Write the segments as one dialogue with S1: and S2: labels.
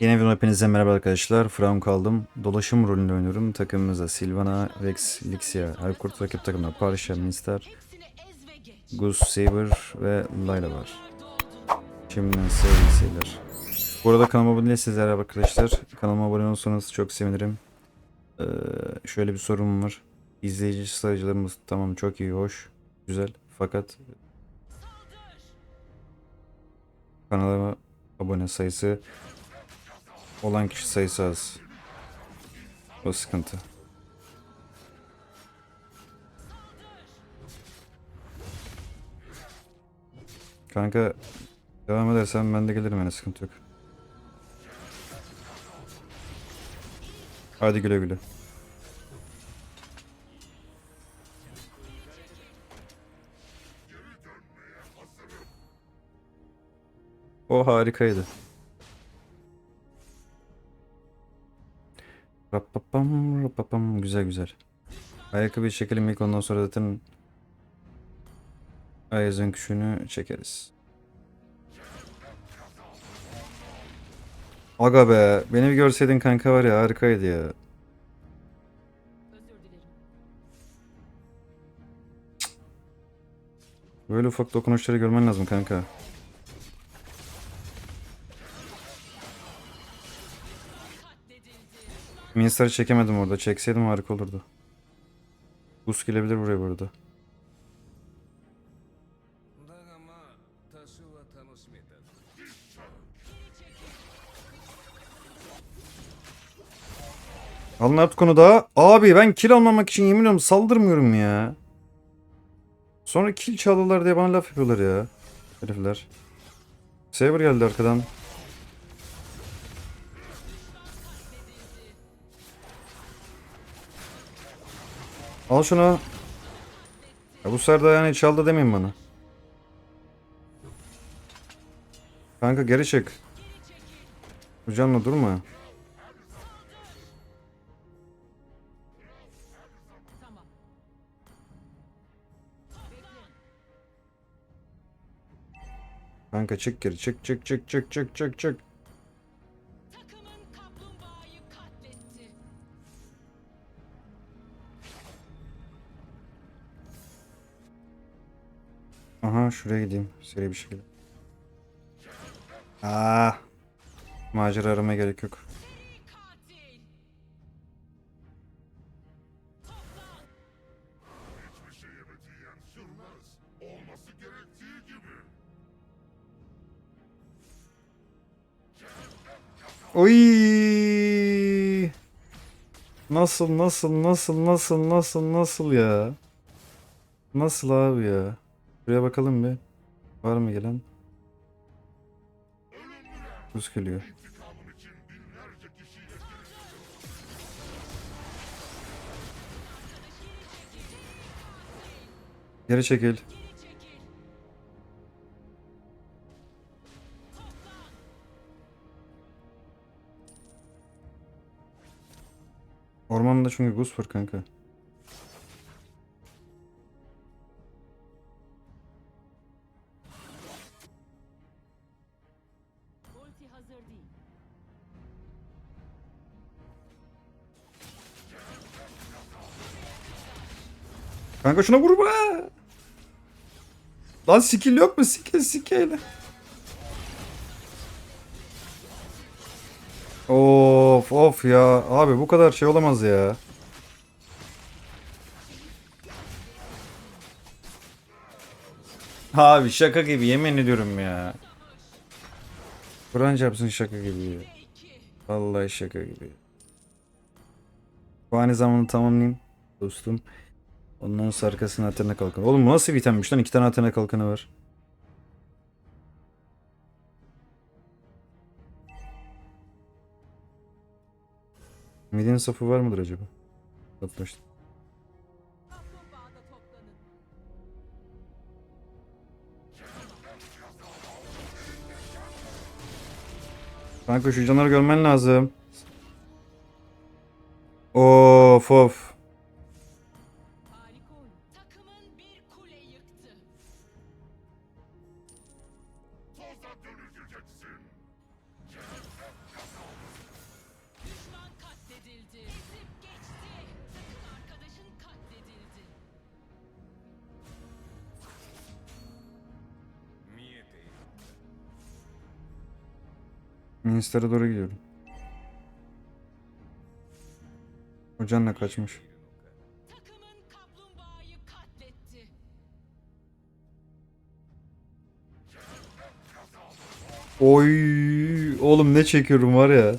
S1: Yeni bir hepinize merhaba arkadaşlar. From kaldım. Dolaşım rolünde oynuyorum. Takımımızda Sylvana, Rex, Lixia, Harcourt rakip takımda Parsha, Minster, Gus, Saber ve Layla var. Şimdiden sevgili seyirciler. Bu arada kanalıma abone değilseniz eğer arkadaşlar kanalıma abone olursanız çok sevinirim. Ee, şöyle bir sorun var. İzleyici sayıcılarımız tamam çok iyi, hoş, güzel. Fakat kanalıma abone sayısı olan kişi sayısı az. O sıkıntı. Kanka devam edersen ben de gelirim yani sıkıntı yok. Hadi güle güle. O harikaydı. Rapapam rapapam güzel güzel. Ayakkabıyı çekelim ilk ondan sonra zaten Ayaz'ın küşünü çekeriz. Aga be beni bir görseydin kanka var ya harikaydı ya. Böyle ufak dokunuşları görmen lazım kanka. Minstar'ı çekemedim orada. Çekseydim harika olurdu. Gus gelebilir buraya burada. Alın artık onu da. Abi ben kill almamak için yemin ediyorum saldırmıyorum ya. Sonra kill çaldılar diye bana laf yapıyorlar ya. Herifler. Saber geldi arkadan. Al şunu. Ya bu sefer yani çaldı demeyin bana. Kanka geri çık. Hocamla durma.
S2: Tamam.
S1: Kanka çık geri çık çık çık çık çık çık çık. Aha şuraya gideyim seri bir şekilde. Aa, macera aramaya gerek yok. Oy! Nasıl nasıl nasıl nasıl nasıl nasıl ya? Nasıl abi ya? Buraya bakalım bir. Var mı gelen? Buz geliyor. Geri çekil. Ormanda çünkü Gus var kanka. Kanka şuna vur be. Lan skill yok mu? Skill skill. Of of ya. Abi bu kadar şey olamaz ya. Abi şaka gibi yemin ediyorum ya. Kur'an çarpsın şaka gibi ya. Vallahi şaka gibi. Bu aynı zamanda tamamlayayım dostum. Ondan sonra arkasına Athena kalkanı. Oğlum bu nasıl bir lan? İki tane Athena kalkanı var. Midin safı var mıdır acaba? Toplaştım. Kanka şu canları görmen lazım. Of of. Minster'e doğru gidiyorum. Hocanla kaçmış. Oy oğlum ne çekiyorum var ya.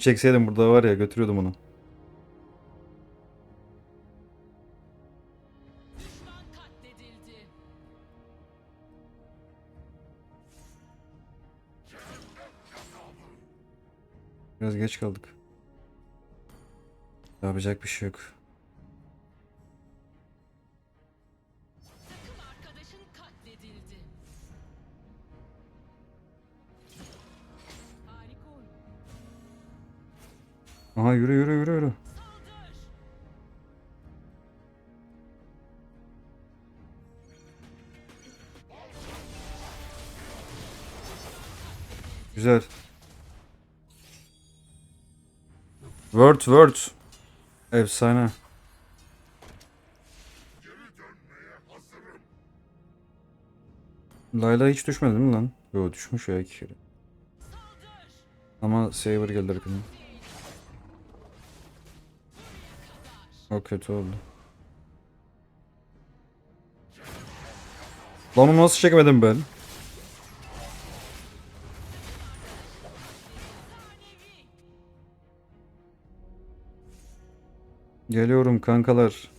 S1: Bir çekseydim burada var ya götürüyordum onu. Biraz geç kaldık. Yapacak bir şey yok. Aha yürü yürü yürü yürü. Güzel. Word word. Efsane. Layla hiç düşmedi mi lan? Yo düşmüş ya iki kere. Ama Saber geldi arkadan. O kötü oldu. Lan onu nasıl çekemedim ben? Geliyorum kankalar.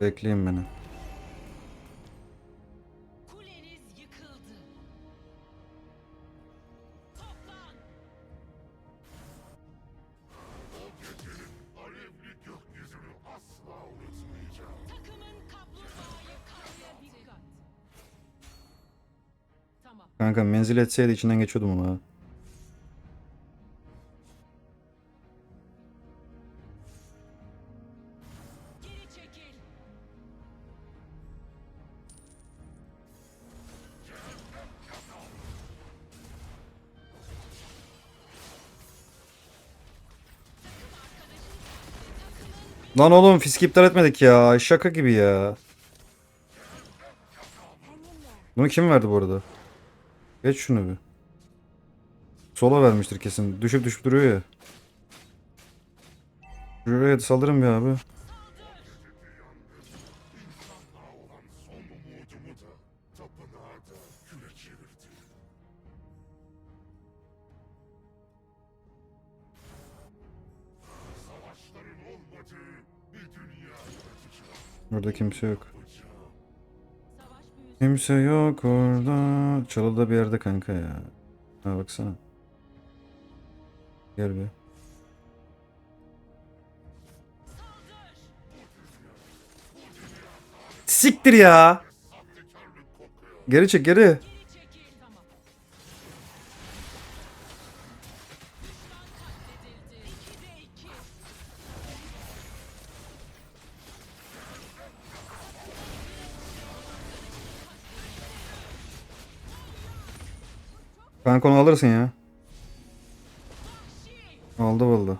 S1: Bekleyin beni. Kanka menzil etseydi içinden geçiyordum
S2: çekil.
S1: Lan oğlum fisk iptal etmedik ya. Şaka gibi ya. Bunu kim verdi bu arada? Geç şunu bir. Sola vermiştir kesin. Düşüp düşüp duruyor ya. Şuraya saldırın bir abi. Burada kimse yok. Kimse yok orada. Çalıda bir yerde kanka ya. Ha baksana. Gel bir. Siktir ya. Geri çek geri. Kanka onu alırsın ya. Aldı.
S2: Arkadaşın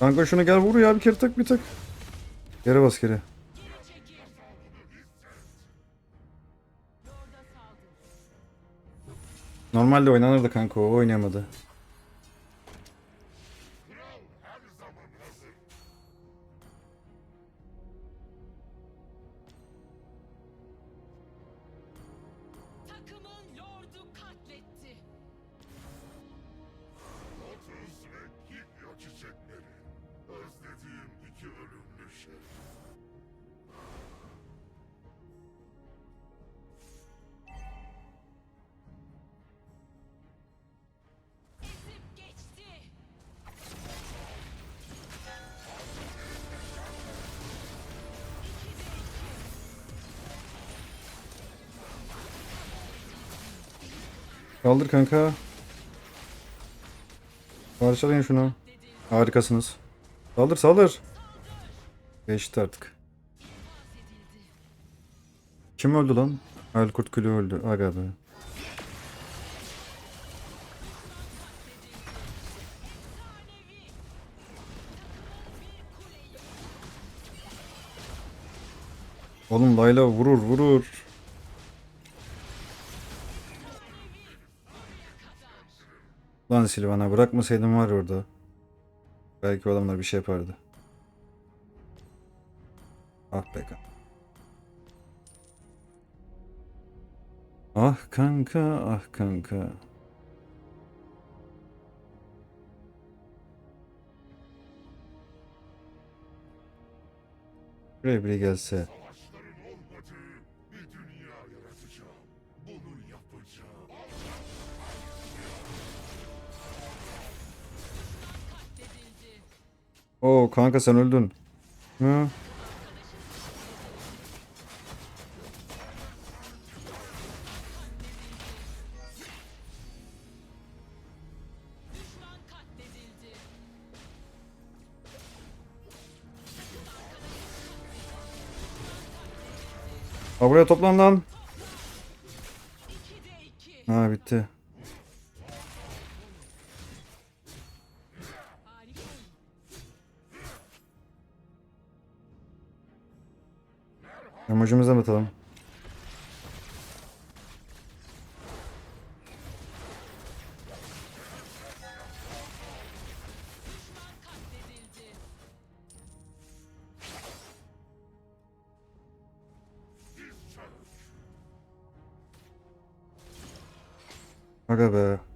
S1: Kanka şunu gel vur ya bir kere tak bir tak. Geri bas geri. Normalde oynanırdı kanka o oynayamadı. Kaldır kanka. Parçalayın şunu. Harikasınız. Saldır saldır. Geçti artık. Kim öldü lan? Alkurt Külü öldü. Aga be. Oğlum Layla vurur vurur. Lan Silvana bırakmasaydım var orada. Belki adamlar bir şey yapardı. Ah be kanka. Ah kanka, ah kanka. Buraya biri gelse. Oo kanka sen öldün. Hı? Ha buraya toplan lan.
S2: 2'de 2.
S1: Ha bitti. Amacımıza mı atalım? Aga be.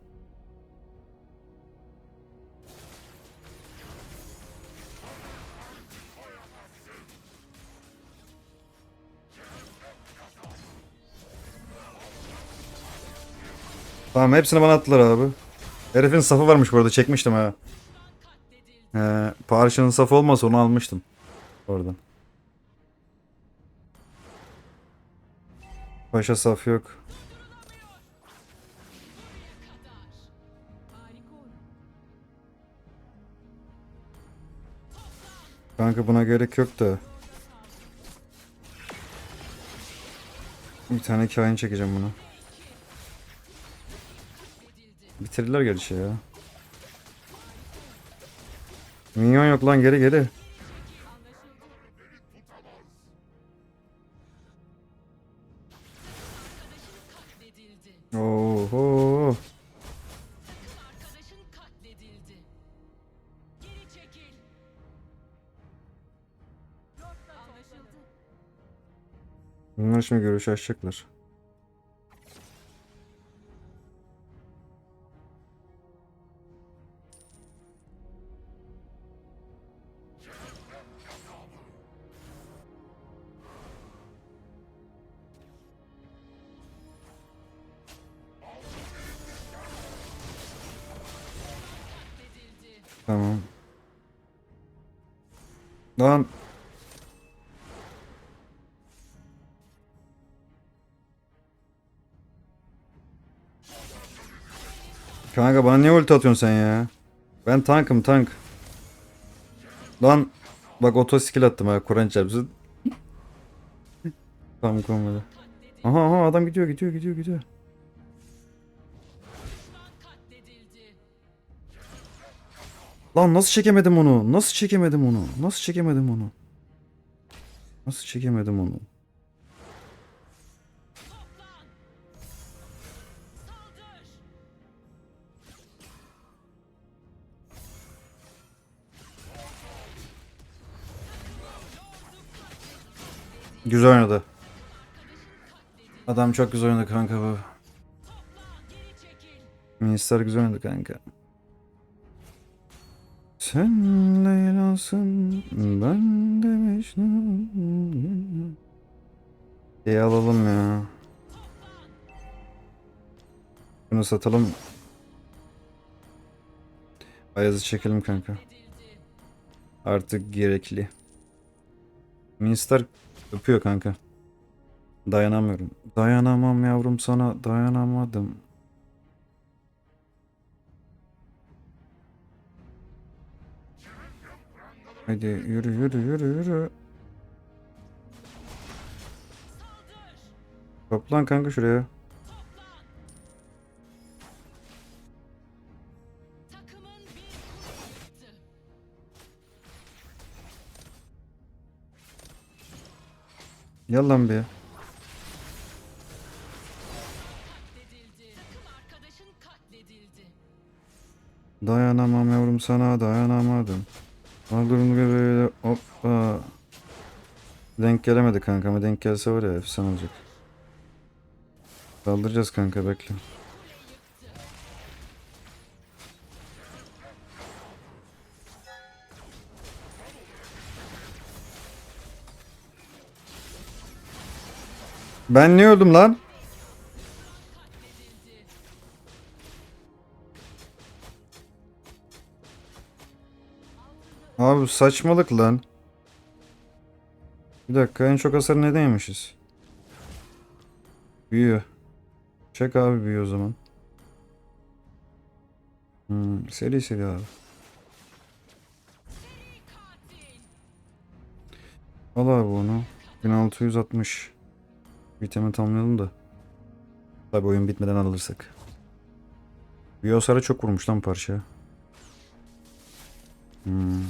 S1: Tamam hepsini bana attılar abi. Herifin safı varmış bu arada çekmiştim ha. He, Parşa'nın safı olmasa onu almıştım. Oradan. Paşa saf yok. Kanka buna gerek yok da. Bir tane kain çekeceğim bunu. Bitirdiler gerçi ya. Minyon yok lan geri geri. Oho. Bunlar şimdi görüş açacaklar. Tamam. Lan. Kanka bana niye ulti atıyorsun sen ya? Ben tankım tank. Lan bak oto skill attım ha Kur'an çarpsın. Tam koymadı. Aha aha adam gidiyor gidiyor gidiyor gidiyor. Lan nasıl çekemedim onu? Nasıl çekemedim onu? Nasıl çekemedim onu? Nasıl çekemedim onu? Güzel oynadı. Adam çok güzel oynadı kanka bu. Minister güzel oynadı kanka. Sen Leyla'sın, ben de Mecnun. Alalım ya. Bunu satalım. Ayazı çekelim kanka. Artık gerekli. Minister öpüyor kanka. Dayanamıyorum. Dayanamam yavrum sana dayanamadım. Hadi yürü yürü yürü yürü. Toplan kanka şuraya.
S2: Takımın bir kule yıktı.
S1: Gel lan bir.
S2: Katledildi. Takım arkadaşın katledildi.
S1: Dayanamam yavrum sana dayanamadım. Aldırım gibi hoppa. Denk gelemedi kanka ama denk gelse var ya efsane olacak. Saldıracağız kanka bekle. Ben niye öldüm lan? Abi saçmalık lan. Bir dakika en çok hasar neden yemişiz? Büyü. Çek abi büyü o zaman. Hmm, seri seri abi. Al abi onu. 1660. Vitemi tamamlayalım da. Tabi oyun bitmeden alırsak. Büyü hasarı çok vurmuş lan parça. Hmm.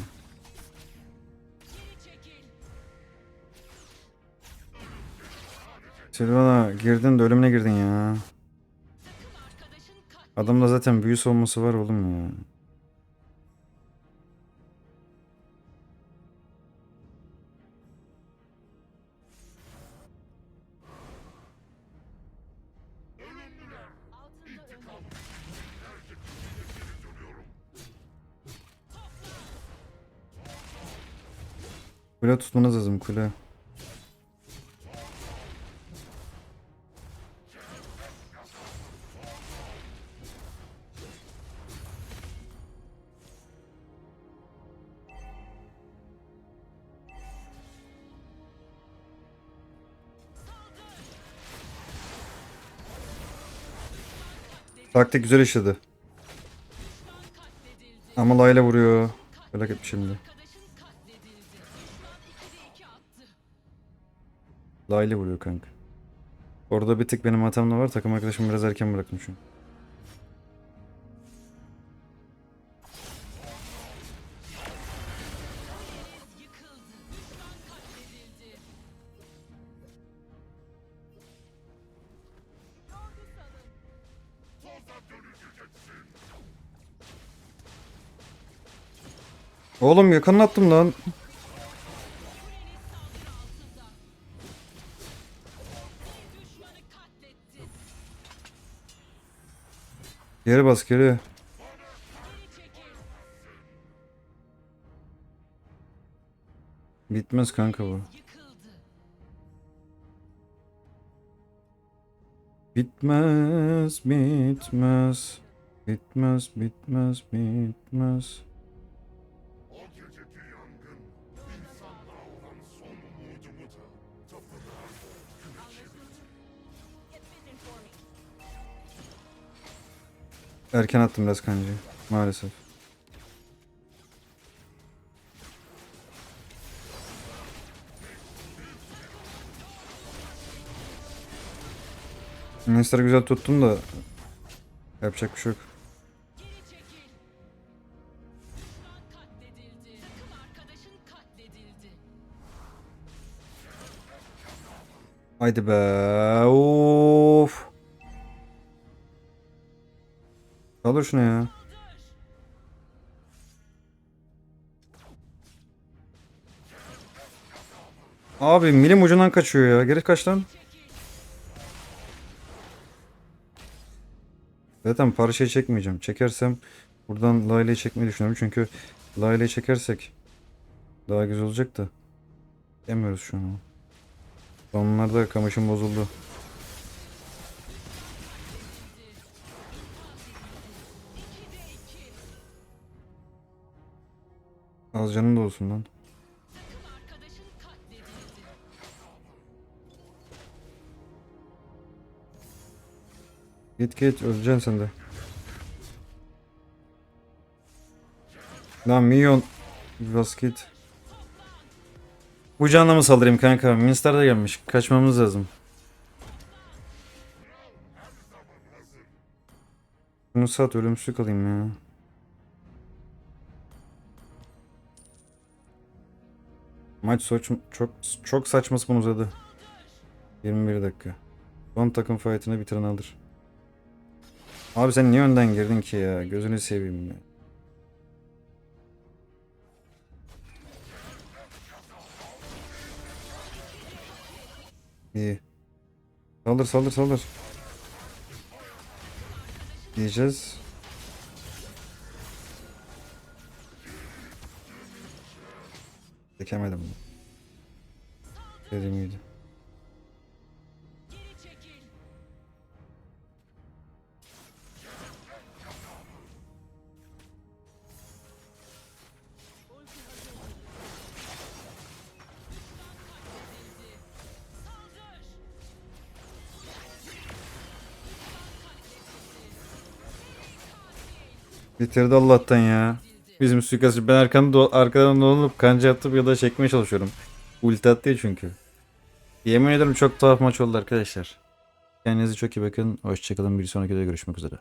S1: Silvana girdin de ölümüne girdin ya. Adamda zaten büyü savunması var oğlum ya. Kule tutmanız lazım kule. Taktik güzel işledi. Ama Layla vuruyor. Merak etmiş şimdi.
S2: Arkadaşın katledildi. Düşman 2'de 2 attı.
S1: Layla vuruyor kanka. Orada bir tık benim hatam var. Takım arkadaşım biraz erken bıraktım Oğlum yakın attım lan. Geri bas geri. Bitmez kanka bu. Bitmez, bitmez. Bitmez, bitmez, bitmez. Erken attım biraz kancayı. Maalesef. Nesleri güzel tuttum da yapacak bir şey yok. Haydi be. Of. Kaldır şunu ya.
S2: Saldır.
S1: Abi milim ucundan kaçıyor ya. Geri kaç lan. Zaten parçayı çekmeyeceğim. Çekersem buradan Layla'yı çekmeyi düşünüyorum. Çünkü Layla'yı çekersek daha güzel olacak da. Demiyoruz şu an. Sonlarda kamışım bozuldu. Az canım da olsun lan. Git git öleceksin sen de. Lan milyon. Bas git. Bu canla mı saldırayım kanka? Minster de gelmiş. Kaçmamız lazım. Bunu sat ölümsüz kalayım ya. Maç soç, çok çok saçma sapan uzadı. 21 dakika. Son takım fight'ını bitiren alır. Abi sen niye önden girdin ki ya? Gözünü seveyim ya. İyi. Saldır saldır saldır. Diyeceğiz. Çekemedim. Dediğim gibi. Bitirdi Allah'tan ya. Bizim suikastçı. Ben arkadan, do arkadan dolanıp kanca atıp ya da çekmeye çalışıyorum. Ulti attı çünkü. Yemin ederim çok tuhaf maç oldu arkadaşlar. Kendinize çok iyi bakın. Hoşçakalın. Bir sonraki videoda görüşmek üzere.